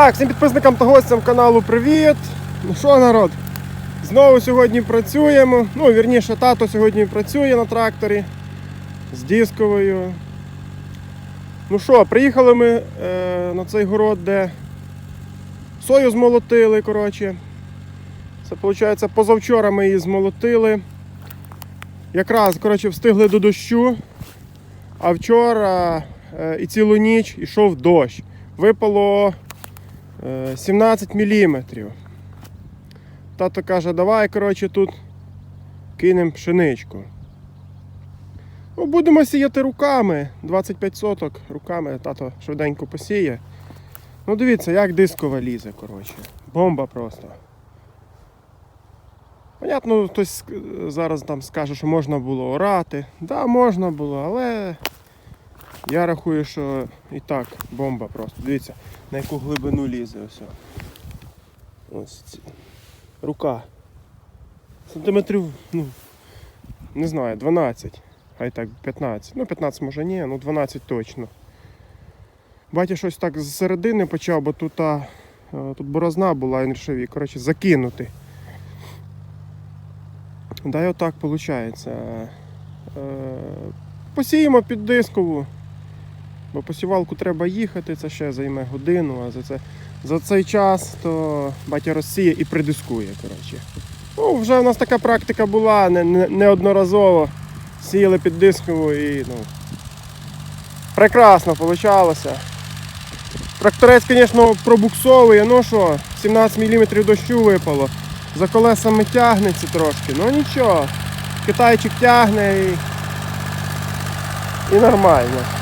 Так, всім підписникам та гостям каналу привіт. Ну що, народ? Знову сьогодні працюємо. Ну, вірніше, тато сьогодні працює на тракторі з дисковою. Ну що, приїхали ми е, на цей город, де сою змолотили, коротше. Це виходить, позавчора ми її змолотили. Якраз коротше, встигли до дощу, а вчора е, і цілу ніч йшов дощ. Випало 17 мм. Тато каже, давай коротше, тут кинемо пшеничку. Ну, будемо сіяти руками. 25 соток руками тато швиденько посіє. Ну дивіться, як дискова лізе, коротше. Бомба просто. Понятно, хтось зараз там скаже, що можна було орати. Так, да, можна було, але я рахую, що і так бомба просто. Дивіться, на яку глибину лізе ось. Ось ці. Рука. Сантиметрів, ну, не знаю, 12. Хай так 15. Ну, 15 може ні, ну 12 точно. Батя щось так з середини почав, бо тут, а, е, тут борозна була і нершові. Коротше, закинути. Да, і отак виходить. Посіємо під дискову. Бо посівалку треба їхати, це ще займе годину, а за, це, за цей час то батя розсіє і придискує. Коротше. Ну, вже в нас така практика була не, не, неодноразово. Сіяли під дискову і ну, прекрасно вийшло. Тракторець, звісно, пробуксовує, ну що, 17 мм дощу випало. За колесами тягнеться трошки, ну нічого. Китайчик тягне і, і нормально.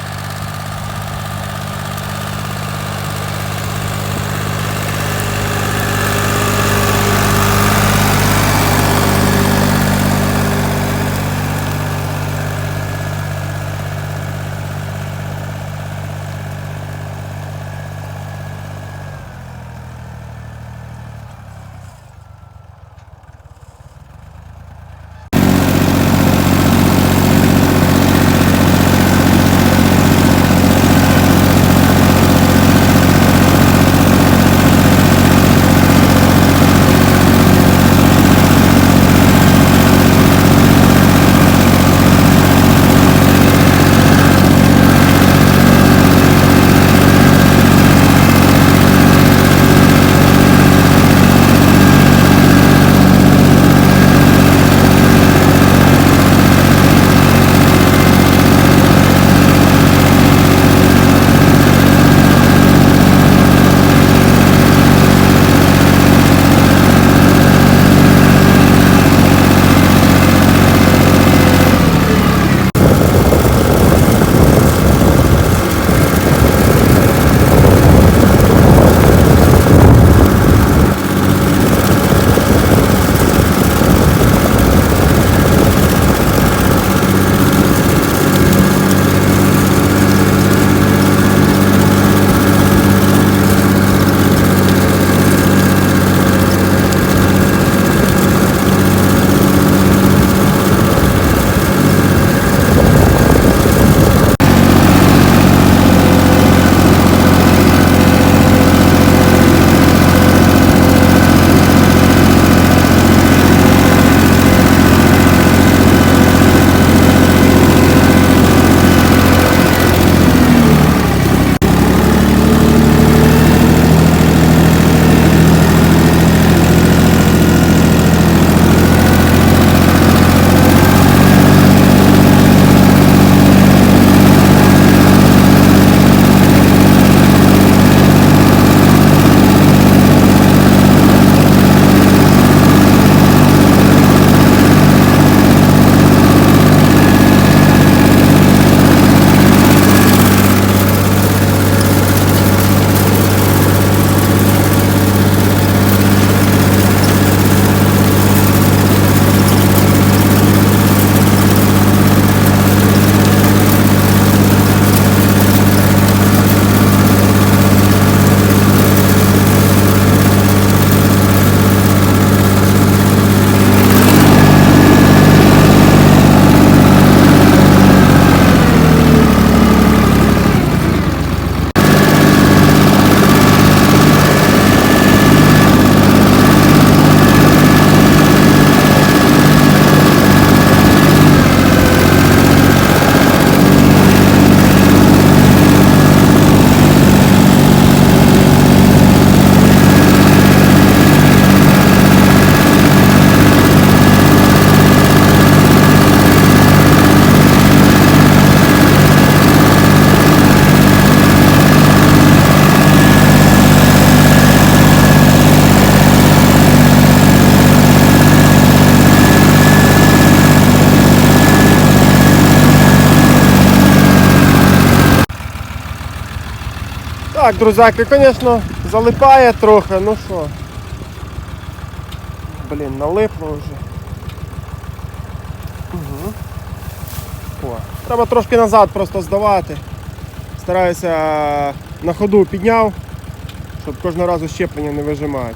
Так, друзяки, звісно, залипає трохи, ну що. Блін, налипло вже. Угу. О, треба трошки назад просто здавати. Стараюся на ходу підняв, щоб кожного разу щеплення не вижимати.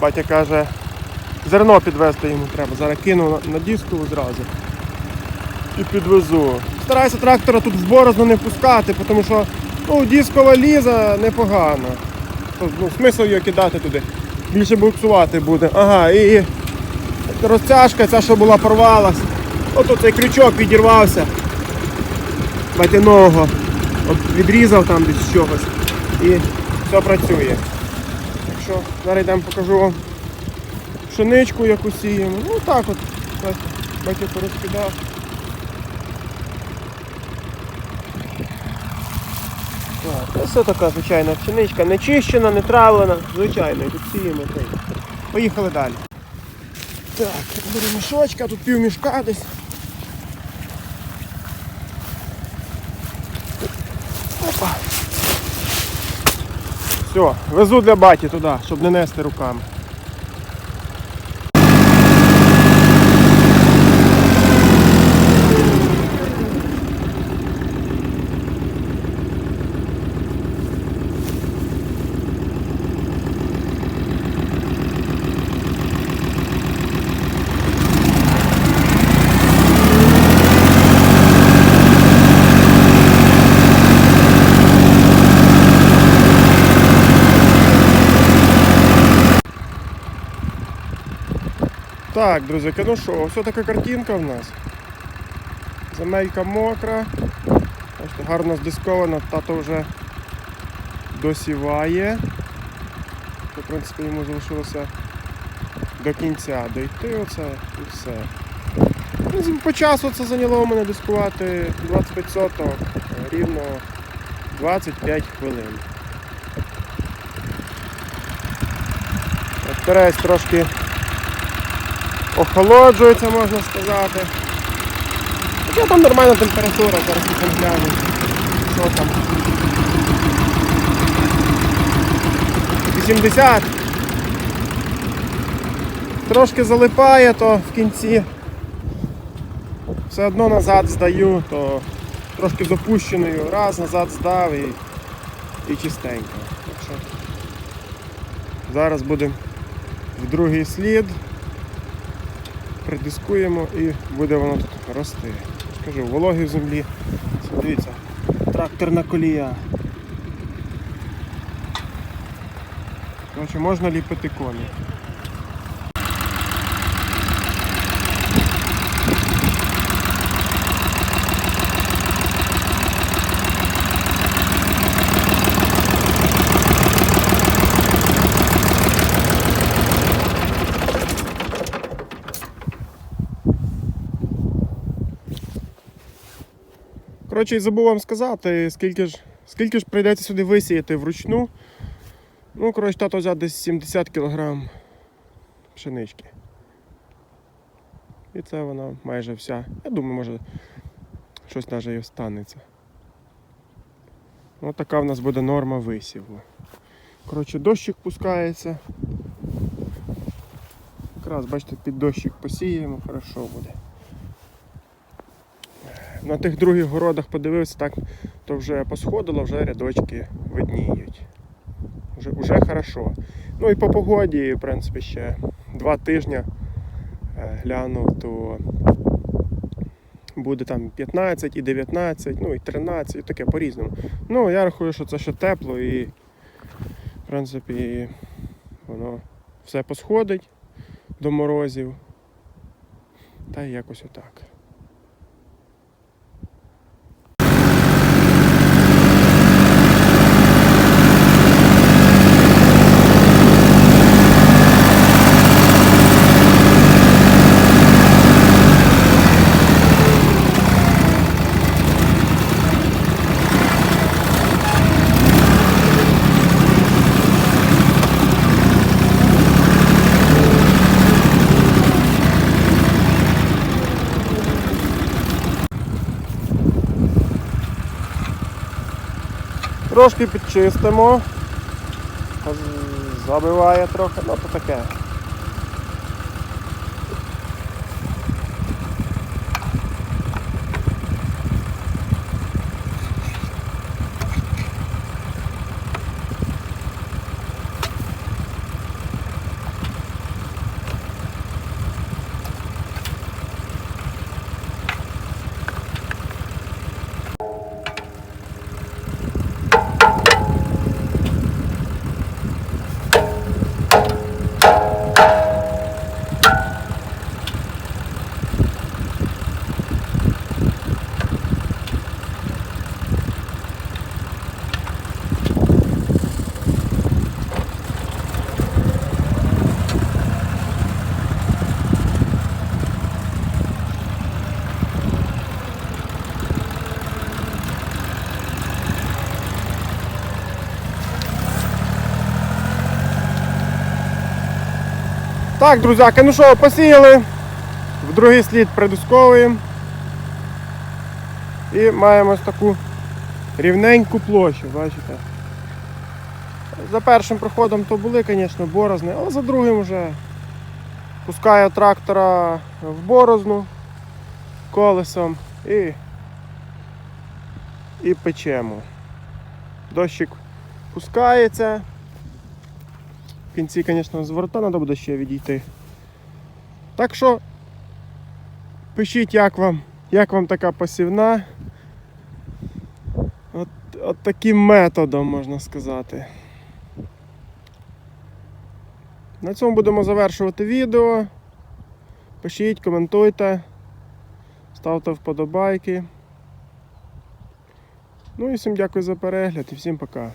Батя каже, зерно підвезти йому треба. Зараз кину на, диску зразу і підвезу. Стараюся трактора тут в борозно не пускати, тому що ну, дискова ліза непогана. Ну, смисл її кидати туди. Більше буксувати буде. Ага, і розтяжка ця, що була, порвалась. От цей крючок відірвався. Батяного. Відрізав там десь чогось. І все працює. Так зараз йдемо покажу вам пшеничку, яку сіємо. Ну так от. Батя порозкидав. Ось така звичайна пшеничка, не чищена, не травлена, звичайно, тут сіємо. Поїхали далі. Так, беру мішочка, тут пів мішка десь. Опа. Все, везу для баті туди, щоб не нести руками. Так, друзяки, ну що, ось така картинка в нас. Земелька мокра. Гарно здискована, тато вже досіває. То, в принципі, йому залишилося до кінця дойти оце і все. Ну, По часу це зайняло у мене дискувати 25 соток, рівно 25 хвилин. От трошки охолоджується, можна сказати. Хоча там нормальна температура, зараз там глянемо. Що там? 80. Трошки залипає, то в кінці все одно назад здаю, то трошки з опущеною, раз назад здав і, і чистенько. Так що зараз будемо в другий слід придискуємо і буде воно тут рости. Скажу, вологі в землі. Дивіться, тракторна колія. Коротше, можна ліпити коні. Коротше, і забув вам сказати, скільки ж, скільки ж прийдеться сюди висіяти вручну. Ну, коротше, тато взяв десь 70 кг пшенички. І це вона майже вся. Я думаю, може щось навіть і останеться. Ось така в нас буде норма висіву. Коротше, дощик пускається. Якраз, бачите, під дощик посіємо, хорошо буде. На тих других городах подивився, так, то вже посходило, вже рядочки видніють. Вже, вже хорошо. Ну і по погоді, в принципі, ще два тижні е, глянув, то буде там 15 і 19, ну і 13, і таке по-різному. Ну, я рахую, що це ще тепло і в принципі воно все посходить до морозів. Та й якось отак. Трошки підчистимо. Забиває трохи, ну то таке. Так, друзяки, ну що, посіяли. В другий слід придусковуємо. І маємо ось таку рівненьку площу, бачите. За першим проходом то були, звісно, борозни, але за другим вже пускаю трактора в борозну колесом і, і печемо. Дощик пускається. Кінці, звісно, з ворота треба буде ще відійти. Так що пишіть, як вам, як вам така посівна. От, от таким методом можна сказати. На цьому будемо завершувати відео. Пишіть, коментуйте, ставте вподобайки. Ну і всім дякую за перегляд і всім пока.